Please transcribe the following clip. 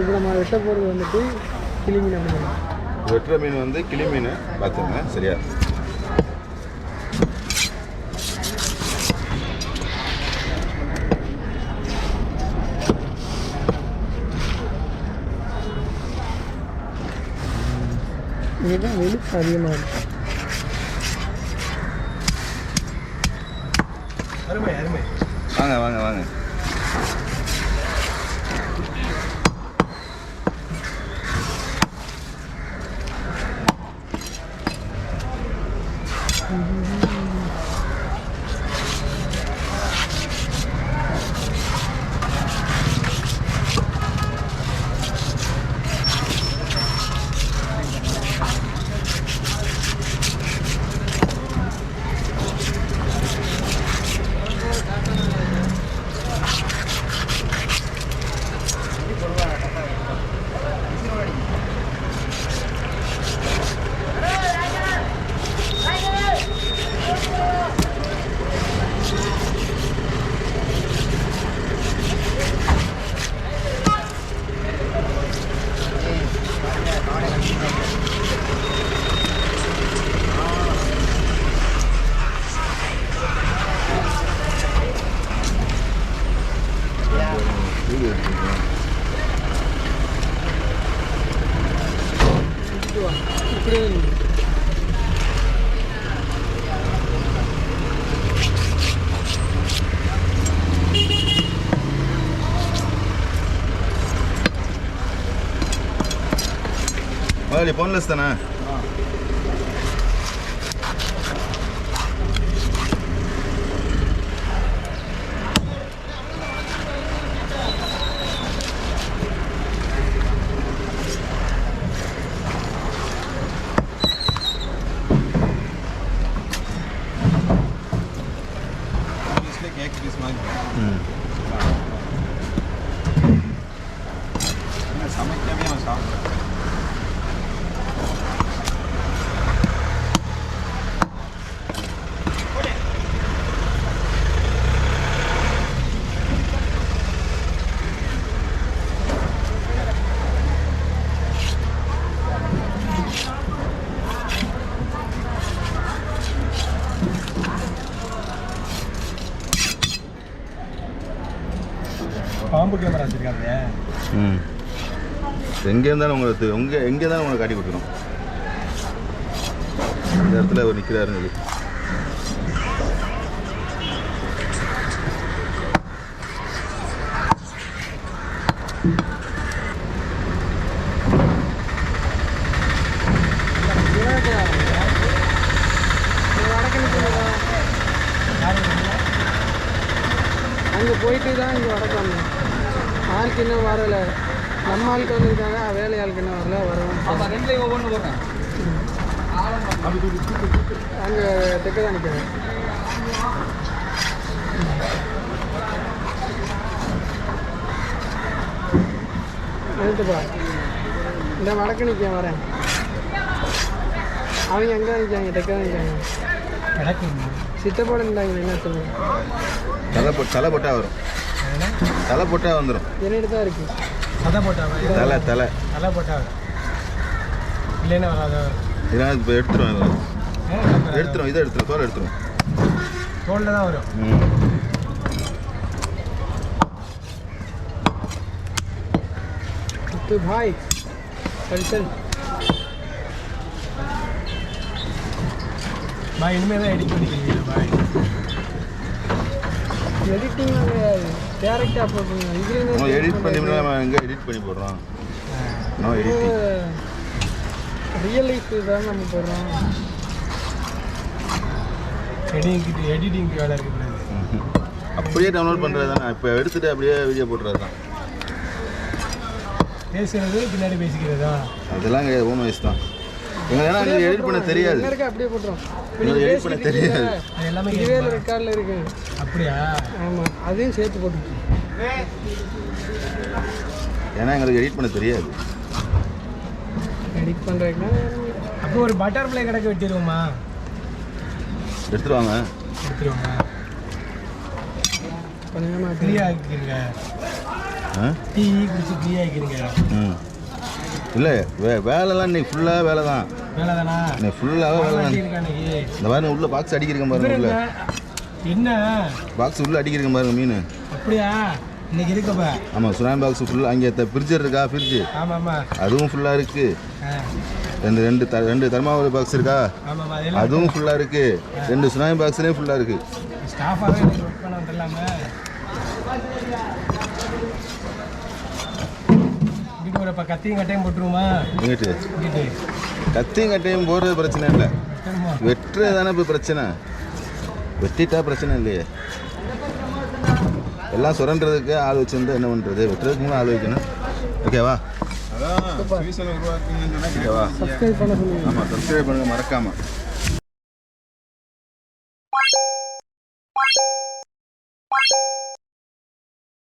இப்போ நம்ம வெட்ட போகிறது வந்துட்டு கிளி மீன். அப்படிங்கிறோம் வெட்டுற மீன் வந்து கிளி மீன் பார்த்துங்க சரியா? இதுதான் வெளுப்பு அதிகமாக இருக்கும் அருமை அருமை. வாங்க வாங்க வாங்க. April. Olha, põe na lista, né? Ah. Cake piece மாதிரி சமைக்கவே அவன் சாப்பிட்றான் பாம்பு கேமரா வச்சிருக்காங்க ம். எங்கே இருந்தாலும் உங்களுக்கு உங்க எங்கே இருந்தாலும் உங்களுக்கு காட்டி கொடுத்துரும் இந்த இடத்துல அவர் நிற்கிறாருன்னு அங்கே போயிட்டு தான் இங்கே வடக்கு ஆளுக்கு இன்னும் வரல? நம்ம ஆளுக்கு வந்திருக்காங்க வேலை ஆளுக்கு இன்னும் வரல போடுறேன். அங்கே தெக்க தான் நிற்கிறேன் நிறுத்துப்பா. இந்த வடக்கு நிற்க வரேன். அவங்க எங்கே நிற்காங்க தெக்க தான் நிற்காங்க சித்தப்போட நின்றாங்க என்ன சொல்லுங்க தலை போட்டு தலை போட்டால் வரும். தலை போட்டா வந்துடும் என்னென்னு தான் இருக்குது தலை போட்டாவா? தலை தலை. தலை போட்டாவா இல்லைன்னா வராதா? இதெல்லாம் இப்போ எடுத்துருவேன் இதெல்லாம் எடுத்துரும் இதை எடுத்துரும் தோல் எடுத்துரும். தோலில் தான் வரும். பாய். சரி சரி. பாய் இனிமேல் தான் எடிட் பண்ணிக்கிறீங்களா பாய்? எடிட்டிங்லாம் கிடையாது. டேரெக்டாக நம்ம இதுலேருந்து எடிட் பண்ணி நம்ம எங்கே எடிட் பண்ணி போடுறோம்? நோ எடிட்டிங் ரியல் லைஃப் தான் நம்ம போடுறோம். எடிட்டிங் எடிட்டிங் வேலை இருக்கு பிறகு அப்படியே டவுன்லோட் பண்ணுறது தானே இப்போ எடுத்துட்டு அப்படியே வீடியோ போட்டுறது தான் பேசுறது பின்னாடி பேசிக்கிறதா? அதெல்லாம் கிடையாது ஓன் வயசு தான். எங்களுக்கு எடிட் பண்ண தெரியாது. அப்படியே போட்டுரும் எங்களுக்கு எடிட் பண்ண தெரியாது. அது எல்லாமே இதுவே ரெக்கார்டில் இருக்கு. அப்படியா? ஆமாம் அதையும் சேர்த்து போட்டு ஏன்னா எங்களுக்கு எடிட் பண்ண தெரியாது. எடிட் பண்ணுறதுக்குனா அப்போ ஒரு பட்டர்ஃப்ளை கிடக்க வெட்டிடுவோமா எடுத்துருவாங்க. எடுத்துருவோமா கொஞ்சமாக ஃப்ரீயாக ஆக்கிருங்க ஆ டீ குடிச்சு டீ ஆகிக்கிறீங்க ம். இல்லை வே வேலைலாம் இன்னைக்கு ஃபுல்லாக வேலை தான் வேலை தானா இன்னைக்கு ஃபுல்லாகவே வேலை தான் இருக்கா இந்த பாருங்க உள்ள பாக்ஸ் அடிக்கிறேன் பாருங்க உள்ள. என்ன? பாக்ஸ் உள்ள அடிக்கிறேன் பாருங்க மீன். அப்படியா? இன்னைக்கு இருக்கப்ப ஆமாம் சுனாமி பாக்ஸ் ஃபுல்லாக அங்கே ஃப்ரிட்ஜர் இருக்கா ஃப்ரிட்ஜு அதுவும் ஃபுல்லாக இருக்குது ஆ, ரெண்டு ரெண்டு த ரெண்டு தர்மாவளி பாக்ஸ் இருக்கா? அதுவும் ஃபுல்லாக இருக்குது ரெண்டு சுனாமி பாக்ஸ்லேயும் ஃபுல்லாக இருக்குது ஸ்டாஃபாகவே கத்தியும் கட்டையும் போட்டுருவோமா? எங்கிட்டு இங்கிட்டு. கத்தியும் கட்டையும் போடுறது பிரச்சனை இல்லை. வெட்டுறது தானே இப்போ பிரச்சனை. வெட்டிட்டா பிரச்சனை இல்லையே. எல்லாம் சுரண்டுறதுக்கு ஆள் வச்சிருந்தா என்ன பண்ணுறது வெட்டுறதுக்கு ஆள் வைக்கணும். ஓகேவா ஓகேவா சப்ஸ்கிரைப் பண்ண சொல்லுங்கள் ஆமாம் சப்ஸ்கிரைப் பண்ணுங்க மறக்காமல்